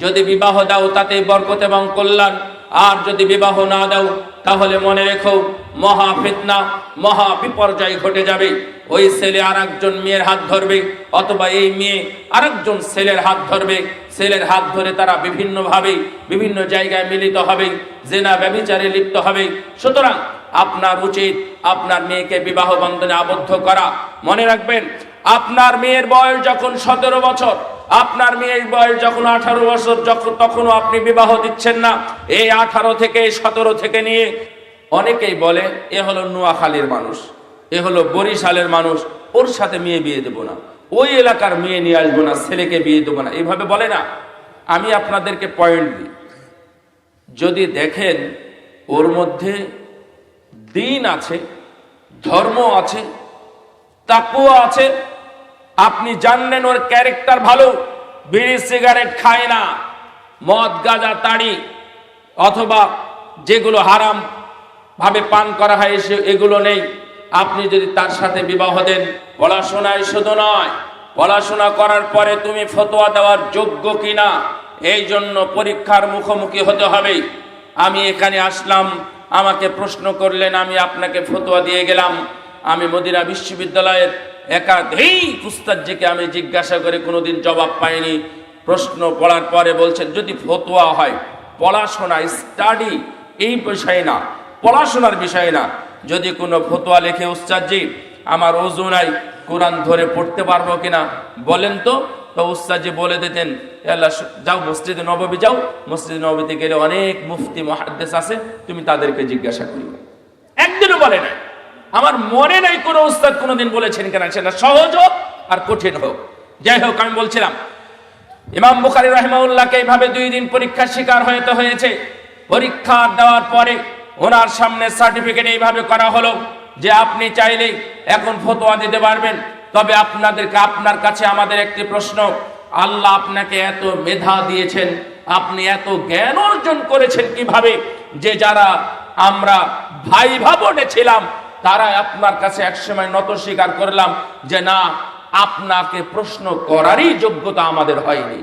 যদি বিবাহ দাও তাতে বরকত এবং কল্যাণ। আর যদি বিবাহ না দাও, তাহলে মনে রেখো, মহা ফিতনা, মহা বিপর্যয় ঘটে যাবে। ওই ছেলে আর একজন মেয়ের হাত ধরবে, অথবা এই মেয়ে আরেকজন ছেলের হাত ধরবে। ছেলের হাত ধরে তারা বিভিন্নভাবে, বিভিন্ন জায়গায় মিলিত হবে, জেনা ব্যভিচারে লিপ্ত হবে। সুতরাং আপনার উচিত আপনার মেয়েকে বিবাহ বন্ধনে আবদ্ধ করা। মনে রাখবেন, আপনার মেয়ের বয়স যখন সতেরো বছর আপনার মেয়ের বয়স যখন আঠারো বছর, যখন তখনও আপনি বিবাহ দিচ্ছেন না। এই আঠারো থেকে সতেরো থেকে নিয়ে অনেকেই বলে, এ হলো নোয়াখালীর মানুষ, এ হলো বরিশালের মানুষ, ওর সাথে মেয়ে বিয়ে দেবো না। ওই এলাকার মেয়ে নিয়ে আসব না, ছেলেকে বিয়ে দেবো না। এইভাবে বলে না। আমি আপনাদেরকে পয়েন্ট দিই। যদি দেখেন, ওর মধ্যে দিন আছে, ধর্ম আছে, তাকুয়া আছে আপনি জানলেন ওর ক্যারেক্টার ভালো? বিড়ি সিগারেট খায় না। মদ, গাঁজা, তাড়ি, অথবা যেগুলো হারাম ভাবে পান করা হয় সে এগুলো নেই। আপনি যদি তার সাথে বিবাহ দেন, পড়াশোনায় শুধু নয়, পড়াশোনা করার পরে তুমি ফতোয়া দেওয়ার যোগ্য কিনা, এই জন্য পরীক্ষার মুখোমুখি হতে হবে। আমি এখানে আসলাম, আমাকে প্রশ্ন করলেন, আমি আপনাকে ফতোয়া দিয়ে গেলাম। আমি মদিনা বিশ্ববিদ্যালয়ের একাধিক উস্তাদজিকে আমি জিজ্ঞাসা করে কোনোদিন জবাব পাইনি। প্রশ্ন পড়ার পরে বলছেন, যদি ফতোয়া হয়, পড়াশোনা স্টাডি এই বিষয়ে না, পড়াশোনার বিষয়ে না। যদি কোনো ফতোয়া লেখে, উস্তাদজি, আমার ওজু নাই, কোরআন ধরে পড়তে পারব কিনা? বলেন তো। তো উস্তাদজি বলে দিতেন, "এ আল্লাহ, যাও মসজিদে নববী, যাও। মসজিদে নবীতে গেলে অনেক মুফতি, মহাদ্দেশ আছে, তুমি তাদেরকে জিজ্ঞাসা করিবে একদিনও বলে নাই। আমার মনে নাই কোনো উস্তাদ কোনোদিন বলেছেন কেন, সেটা সহজ হোক আর কঠিন হোক। যাই হোক, আমি বলছিলাম, ইমাম বুখারি রহমাউল্লাহকে এইভাবে দুই দিন পরীক্ষার শিকার হতে হয়েছে। পরীক্ষা দেওয়ার পরে ওনার সামনে সার্টিফিকেট এইভাবে করা হলো যে আপনি চাইলে এখন ফতোয়া দিতে পারবেন। তবে আপনাদেরকে, আপনার কাছে আমাদের একটি প্রশ্ন, আল্লাহ আপনাকে এত মেধা দিয়েছেন, আপনি এত জ্ঞান অর্জন করেছেন কীভাবে যে যারা আমরা ভাই ভাবনে ছিলাম তারা আপনার কাছে একসময় নত স্বীকার করলাম যে না, আপনাকে প্রশ্ন করারই যোগ্যতা আমাদের হয়নি।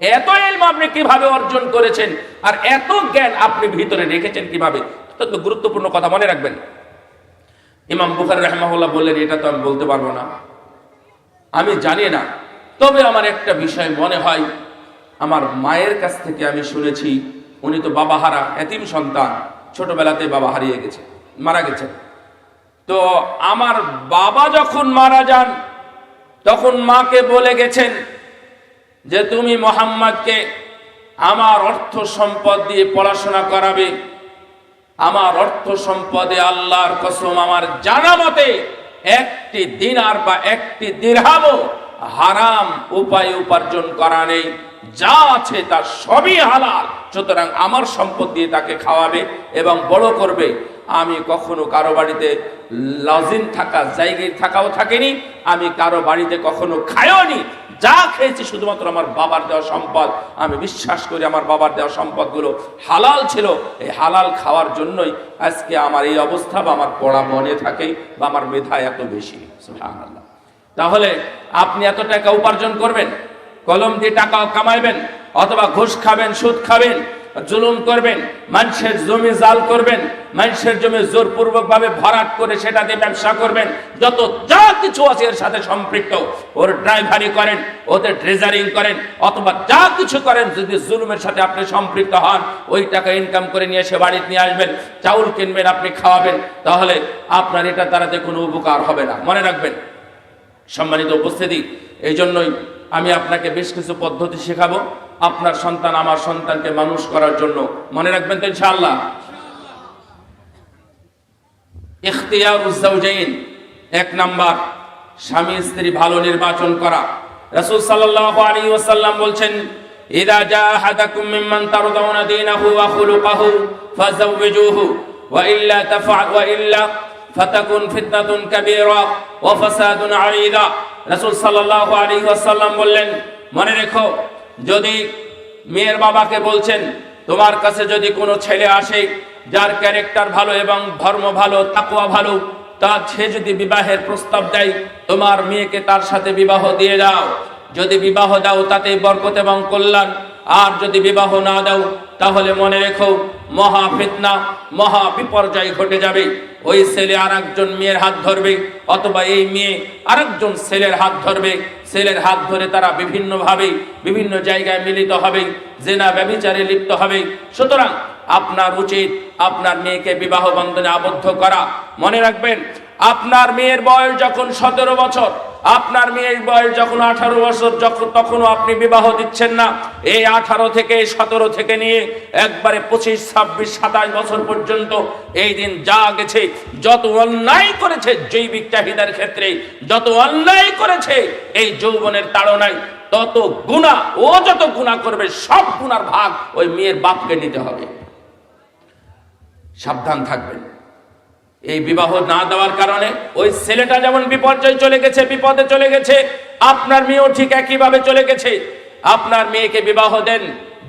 এত এলম আপনি কীভাবে অর্জন করেছেন আর এত জ্ঞান আপনি ভিতরে রেখেছেন কীভাবে, অত্যন্ত গুরুত্বপূর্ণ কথা মনে রাখবেন। ইমাম বুখার রহমাহুল্লাহ বললেন, এটা তো আমি বলতে পারব না। আমি জানি না। তবে আমার একটা বিষয় মনে হয়। আমার মায়ের কাছ থেকে আমি শুনেছি, উনি তো বাবা হারা, এতিম সন্তান, ছোটবেলাতে বাবা হারিয়ে গেছে, মারা গেছেন। তো আমার বাবা যখন মারা যান, তখন মাকে বলে গেছেন যে তুমি মোহাম্মদকে আমার অর্থ সম্পদ দিয়ে পড়াশোনা করাবে। আমার অর্থ সম্পদে আল্লাহর কসম আমার জানা মতে একটি দিনার বা একটি দিরহামও হারাম উপায় উপার্জন করা নেই। যা আছে তার সবই হালাল। সুতরাং আমার সম্পদ দিয়ে তাকে খাওয়াবে এবং বড় করবে। আমি কখনো কারও বাড়িতে লজিন থাকা, জায়গায় থাকাও থাকিনি, আমি কারও বাড়িতে কখনো খাইওনি। যা খেয়েছি শুধুমাত্র আমার বাবার দেওয়া সম্পদ। আমি বিশ্বাস করি আমার বাবার দেওয়া সম্পদগুলো হালাল ছিল। এই হালাল খাওয়ার জন্যই আজকে আমার এই অবস্থা বা আমার পড়া মনে থাকে বা আমার মেধা এত বেশি। তাহলে আপনি এত টাকা উপার্জন করবেন? কলম দিয়ে টাকা কামাইবেন? অথবা ঘুষ খাবেন, সুদ খাবেন? জুলুম করবেন, মানুষের জমি জাল করবেন, মানুষের জমি জোরপূর্বক ভাবে ভরাট করে সেটা দিয়ে ব্যবসা করবেন, যত যা কিছু আছে এর সাথে সম্পৃক্ত। ওর ড্রাইভারি করেন, ওদের ট্রেজারিং করেন, অথবা যা কিছু করেন, যদি জুলুমের সাথে আপনি সম্পৃক্ত হন, ওই টাকা ইনকাম করে নিয়ে এসে বাড়িতে নিয়ে আসবেন, চাউল কিনবেন, আপনি খাওয়াবেন, তাহলে আপনার এটা দ্বারাতে কোনো উপকার হবে না। মনে রাখবেন, সম্মানিত উপস্থিতি এই জন্যই আমি আপনাকে বেশ কিছু পদ্ধতি শেখাবো। আপনার সন্তান, আমার সন্তানকে মানুষ করার জন্য। মনে রাখবেন তো ইনশাআল্লাহ? ইখতিয়ার উজ্জাউজাইন এক নাম্বার, স্বামী স্ত্রী ভালো নির্বাচন করা। রাসূল সাল্লাল্লাহু আলাইহি ওয়াসাল্লাম বলছেন, ইদা জাহাদাকুম মিম্মান তারদাউনা দীনাহু ওয়া খুলুকাহু ফাযাওবিজুহু ওয়া ইল্লা তাফআল ওয়া ইল্লা ফাতাকুন ফিতনাতুন কাবীরা ওয়া ফাসাদুন আরিদা রাসূল সাল্লাল্লাহু আলাইহি ওয়াসাল্লাম বললেন, মনে রেখো যদি মেয়ের বাবাকে বলছেন, তোমার কাছে যদি কোনো ছেলে আসে, যার ক্যারেক্টার ভালো এবং ধর্ম ভালো, তাকুয়া ভালো, তা সে যদি বিবাহের প্রস্তাব দেয়, তোমার মেয়েকে তার সাথে বিবাহ দিয়ে দাও। যদি বিবাহ দাও, তাতে বরকত এবং কল্যাণ। আর যদি বিবাহ না দাও, তাহলে মনে রেখো, মহা ফিতনা, মহা বিপর্যয় ঘটে যাবে। ওই ছেলে আর মেয়ের হাত ধরবে, অথবা এই মেয়ে আরেকজন ছেলের হাত ধরবে। ছেলের হাত ধরে তারা বিভিন্নভাবে বিভিন্ন জায়গায় মিলিত হবে, জেনা ব্যবিচারে লিপ্ত হবে। সুতরাং আপনার উচিত আপনার মেয়েকে বিবাহ বন্ধনে আবদ্ধ করা। মনে রাখবেন, আপনার মেয়ের বয়স যখন সতেরো বছর আপনার মেয়ের বয়স যখন আঠারো বছর, যখন তখনও আপনি বিবাহ দিচ্ছেন না। এই আঠারো থেকে সতেরো থেকে নিয়ে একবারে পঁচিশ, ছাব্বিশ, সাতাশ বছর পর্যন্ত এই দিন যা গেছে, যত অন্যায় করেছে জৈবিক চাহিদার ক্ষেত্রে, যত অন্যায় করেছে এই যৌবনের তাড়নায়, তত গুণা, ও যত গুণা করবে, সব গুণার ভাগ ওই মেয়ের বাপকে নিতে হবে। সাবধান থাকবেন। এই বিবাহ না দেওয়ার কারণে ওই ছেলেটা যেমন বিপর্যয় চলে গেছে, বিপদে চলে গেছে, আপনার মেয়েও ঠিক একইভাবে চলে গেছে। আপনার মেয়েকে বিবাহ দেন,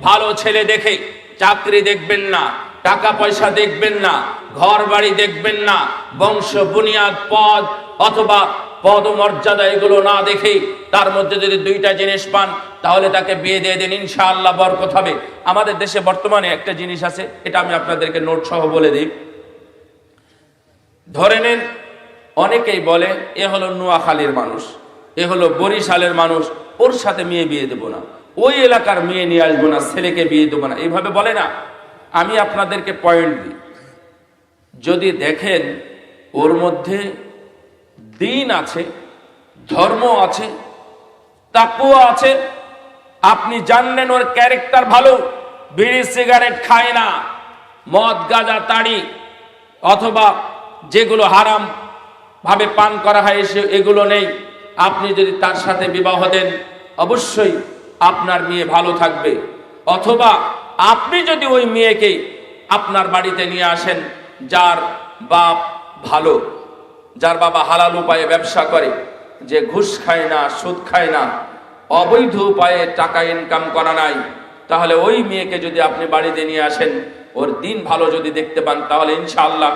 ভালো ছেলে দেখে, চাকরি দেখবেন না টাকা পয়সা দেখবেন না ঘর বাড়ি দেখবেন না, বংশ, বুনিয়াদ, পদ অথবা পদ মর্যাদা এগুলো না দেখে তার মধ্যে যদি দুইটা জিনিস পান, তাহলে তাকে বিয়ে দিয়ে দিন, ইনশাআল্লাহ বরকত হবে। আমাদের দেশে বর্তমানে একটা জিনিস আছে, এটা আমি আপনাদেরকে নোট সহ বলে দিই। ধরে নেন, অনেকেই বলে, এ হলো নোয়াখালীর মানুষ, এ হলো বরিশালের মানুষ, ওর সাথে মেয়ে বিয়ে দেবো না, ওই এলাকার মেয়ে নিয়ে আসব না, ছেলেকে বিয়ে দেবো না। এইভাবে বলে না। আমি আপনাদেরকে পয়েন্ট দিই। যদি দেখেন, ওর মধ্যে দিন আছে, ধর্ম আছে, তাকুয়া আছে, আপনি জানলেন ওর ক্যারেক্টার ভালো, বিড়ি সিগারেট খায় না, মদ, গাঁজা, তাড়ি, অথবা যেগুলো হারাম ভাবে পান করা হয় এসে এগুলো নেই। আপনি যদি তার সাথে বিবাহ দেন, অবশ্যই আপনার মেয়ে ভালো থাকবে। অথবা আপনি যদি ওই মেয়েকে আপনার বাড়িতে নিয়ে আসেন, যার বাপ ভালো, যার বাবা হালাল উপায়ে ব্যবসা করে, যে ঘুষ খায় না, সুদ খায় না, অবৈধ উপায়ে টাকা ইনকাম করা নাই, তাহলে ওই মেয়েকে যদি আপনি বাড়িতে নিয়ে আসেন, ওর দিন ভালো যদি দেখতে পান, তাহলে ইনশাআল্লাহ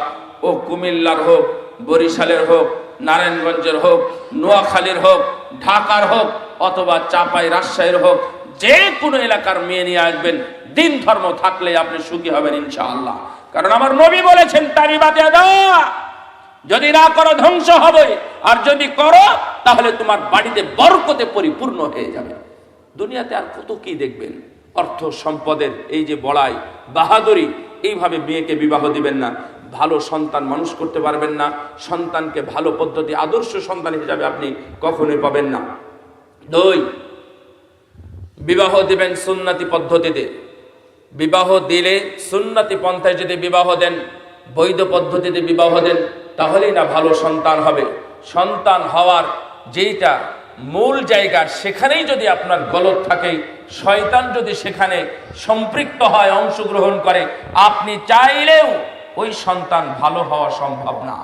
ও কুমিল্লার হোক, বরিশালের হোক, নারায়ণগঞ্জের হোক, নোয়াখালীর হোক, ঢাকার হোক, অথবা চাপাই রাজশাহীর হোক, যে কোনো এলাকার মেয়ে নিয়ে আসবেন, দিন ধর্ম থাকলে আপনি সুখী হবেন ইনশাআল্লাহ। কারণ আমার নবী বলেছেন তারি বাদে যদি না করো ধ্বংস হবে, আর যদি করো, তাহলে তোমার বাড়িতে বরকতে পরিপূর্ণ হয়ে যাবে। দুনিয়াতে আর কত কি দেখবেন? অর্থ সম্পদের এই যে বড়াই, বাহাদুরি, এইভাবে মেয়েকে বিবাহ দিবেন না। ভালো সন্তান মানুষ করতে পারবেন না। সন্তানকে ভালো পদ্ধতি, আদর্শ সন্তান হিসাবে আপনি কখনোই পাবেন না। দুই, বিবাহ দিবেন সুন্নাতি পদ্ধতিতে। বিবাহ দিলে সুন্নাতি পন্থায় যদি বিবাহ দেন, বৈধ পদ্ধতিতে বিবাহ দেন, তাহলেই না ভালো সন্তান হবে। সন্তান হওয়ার যেইটা মূল জায়গা, সেখানেই যদি আপনার গলত থাকে, শয়তান যদি সেখানে সম্পৃক্ত হয়, অংশগ্রহণ করে, আপনি চাইলেও ওই সন্তান ভালো হওয়া সম্ভব না।